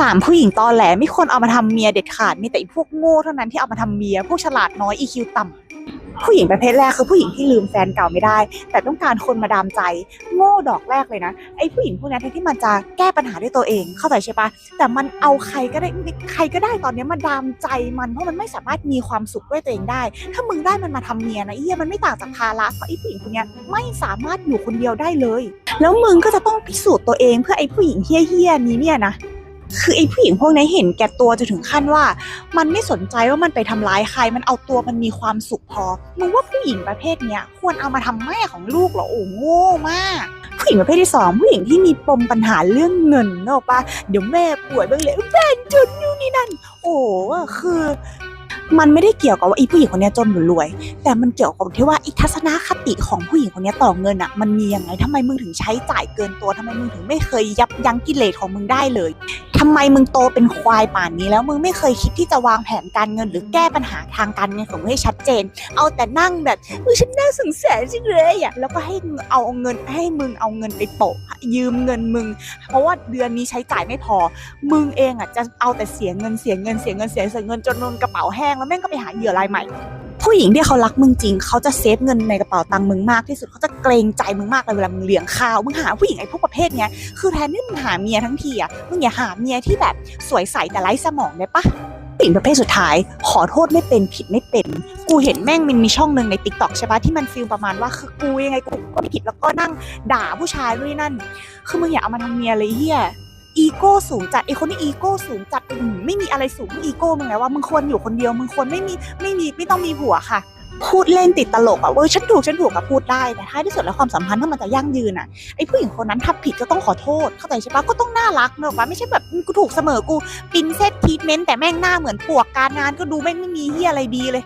สามผู้หญิงตอแหลไม่ควรเอามาทำเมียเด็ดขาดมีแต่พวกโง่เท่านั้นที่เอามาทำเมีย พวกฉลาดน้อย EQ ต่ำผู้หญิงประเภทแรกคือผู้หญิงที่ลืมแฟนเก่าไม่ได้ แต่ต้องการคนมาดามใจ โง่ดอกแรกเลยนะไอ้ผู้หญิงพวกนี้แทนที่มันจะแก้ปัญหาด้วยตัวเองเข้าใจใช่ปะแต่มันเอาใครก็ได้ใครก็ได้ตอนนี้มาดามใจมันเพราะมันไม่สามารถมีความสุขด้วยตัวเองได้ ถ้ามึงได้มันมาทำเมียนะไอ้เหี้ยมันไม่ต่างจากภาระเพราะไอ้ผู้หญิงคนเนี้ไม่สามารถอยู่คนเดียวได้เลย แล้วมึงก็จะต้องพิสูจน์ตัวเองเพื่อไอ้ผู้หญิงเฮี้ยๆนี้เนี่ยนะ คือไอ้ผู้หญิงพวกนี้เห็นแก่ตัวจนถึงขั้นว่า มันไม่สนใจว่ามันไปทำร้ายใคร มันเอาตัวมันมีความสุขพอมึงว่าผู้หญิงประเภทเนี้ยควรเอามาทำแม่ของลูกเหรอโอ้โง่มากผู้หญิงประเภทที่สองผู้หญิงที่มีปมปัญหาเรื่องเงินเนอะปะเดี๋ยวแม่ป่วยบ้างเลยแฟนจนนู่นนี่นั่น โอ้คือ มันไม่ได้เกี่ยวกับว่าไอ้ผู้หญิงคนนี้จนหรือรวย แต่มันเกี่ยวกับที่ว่าไอ้ทัศนคติของผู้หญิงคนนี้ต่อเงินอะมันมียังไงทำไมมึงถึงใช้จ่ายเกินตัวทำไมมึงถึงไม่เคยยับยั้งกิเลสของมึงได้เลย ทำไมมึงโตเป็นควายป่านนี้แล้วมึงไม่เคยคิดที่จะวางแผนการเงิน หรือแก้ปัญหาทางการเงินของมึงให้ชัดเจน เอาแต่นั่งแบบเออฉันน่าสงสารจังเลยอะแล้วก็ให้เอาเงินให้มึงเอาเงินไปโปะยืมเงินมึง เพราะว่าเดือนนี้ใช้จ่ายไม่พอ มึงเองอะจะเอาแต่เสียเงินเสียเงินเสียเงินเสียเสียเงินจนนนกระเป๋าแห้งแล้วแม่งก็ไปหาเหยื่อรายใหม่ ผู้หญิงที่เขารักมึงจริง เขาจะเซฟเงินในกระเป๋าตังค์มึงมากที่สุดเขาจะเกรงใจมึงมากเลยเวลามึงเลี้ยงข้าวมึงหาผู้หญิงไอ้พวกประเภทเนี้ยคือแทนที่มึงหาเมียทั้งทีอะมึงอย่าหาเมียที่แบบสวยใสแต่ไร้สมองได้ปะผู้หญิงประเภทสุดท้าย ขอโทษไม่เป็นผิดไม่เป็น กูเห็นแม่งมันมีช่องหนึ่งในติ๊กต็อกใช่ปะที่มันฟีลประมาณว่าคือกูยังไงกูก็ผิดแล้วก็นั่งด่าผู้ชายนู่นนนั่น คือมึงอย่าเอามาทำเมียเลยเฮีย อีโก้สูงจัดไอคนที่อีโก้สูงจัดอืมไม่มีอะไรสูงอีโก้มึงแล้วว่ามึงควรอยู่คนเดียวมึงควรไม่มีไม่มีไม่ต้องมีผัวค่ะ พูดเล่นติดตลกอะเว้ยฉันถูกฉันถูกกับพูดได้แต่ท้ายที่สุดแล้วความสัมพันธ์ถ้ามันจะยั่งยืนอะไอผู้หญิงคนนั้นทำผิดก็ต้องขอโทษเข้าใจใช่ปะก็ต้องน่ารักเนอะปะไม่ใช่แบบกูถูกเสมอกูปินเซตทีทเมนต์แต่แม่งหน้าเหมือนปวกการงานก็ดูแม่งไม่มีเฮียอะไรดีเลย